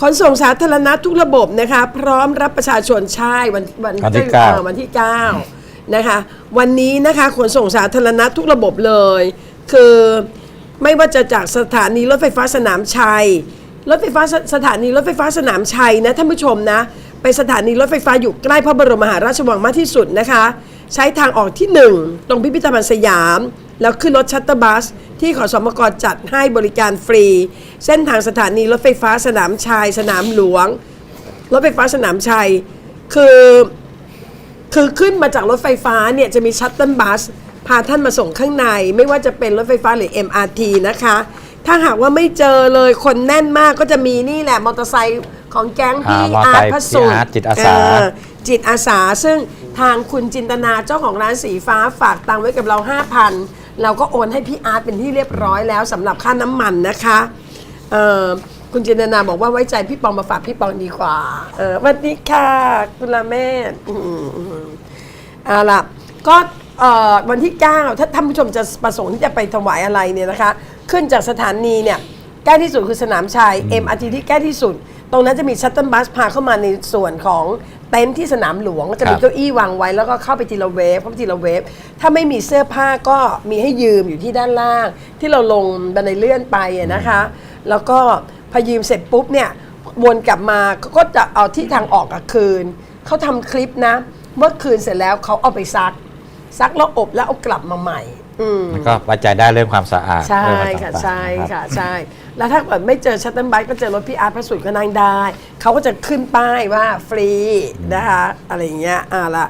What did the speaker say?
ขนส่งสาธารณะทุกระบบนะคะ พร้อมรับประชาชนใช่วันวันวันที่เก้า อ่อวันที่9นะคะ วันนี้นะคะขนส่งสาธารณะทุกระบบเลย คือไม่ว่าจะจากสถานีรถไฟฟ้าสนามชัย รถไฟฟ้าสสถานีรถไฟฟ้าสนามชัยนะท่านผู้ชมนะ ไปสถานีรถไฟฟ้าอยู่ใกล้พระบรมมหาราชวังมากที่สุดนะคะ ใช้ทางออกที่ 1 ตรงพิพิธภัณฑ์สยาม แล้วขึ้นรถชัตเตอร์บัส ที่ขอสมกจัดให้บริการฟรี เส้นทางสถานีรถไฟฟ้าสนามชัยสนามหลวง รถไฟฟ้าสนามชัย คือคือขึ้นมาจากรถไฟฟ้าเนี่ยจะมีชัตเติลบัสพาท่านมาส่งข้างใน ไม่ว่าจะเป็นรถไฟฟ้าหรือ MRT นะคะ ถ้าหากว่าไม่เจอเลยคนแน่นมากก็จะมีนี่แหละมอเตอร์ไซค์ของแก๊งพี่อ่ามอเตอร์อาไซร์ตค์พระสุพี่อาร์ตจิตอาสา เจิตอาสาซึ่งทางคุณจินตนาเจ้าของร้านสีฟ้าฝากตังค์ไว้กับเรา 5,000 เราก็โอนให้พี่อาร์ตเป็นที่เรียบร้อยแล้วสำหรับค่าน้ำมันนะคะเอ่อคุณจินตนาบอกว่าไว้ใจพี่ปองมาฝากพี่ปองดีกว่าเออวัสดีค่ะ คุณละแม่อืมเอาล่ะก็เอ่อวันที่ 9 ถ้าท่านผู้ชมจะประสงค์ที่จะไปถวายอะไรเนี่ยนะคะ ขึ้นจากสถานีเนี่ยใกล้ที่สุดคือสนามชัย MRT ที่ใกล้ที่สุด ตรงนั้นจะมีชัตเติลบัสพาเข้ามาในส่วนของ เต็นท์ที่สนามหลวงก็จะมีครับเก้าอี้วางไว้แล้วก็เข้าไปทีละเวฟเข้าไปทีละเวฟถ้าไม่มีเสื้อผ้าก็มีให้ยืมอยู่ที่ด้านล่าง ที่เราลงบันไดเลื่อนไปอะนะคะ แล้วก็พอยืมเสร็จปุ๊บเนี่ยวนกลับมาก็จะเอาที่ทางออกกับคืนเขาทำคลิปนะ เมื่อคืนเสร็จแล้วเขาเอาไปซัก ซักแล้วอบแล้วเอากลับมาใหม่ อืมแล้วก็ไว้ใจได้เรื่องความสะอาดใช่เรื่องอะไรค่ะต่างๆใช่นรับ ค่ะใช่แล้วถ้าเกิดไม่เจอชัตเติลบัสก็เจอรถพี่อาร์ตพระสุดก็นั่งได้ เขาก็จะขึ้นป้ายว่าฟรีนะคะอะไรอย่างเงี้ยอ่าละ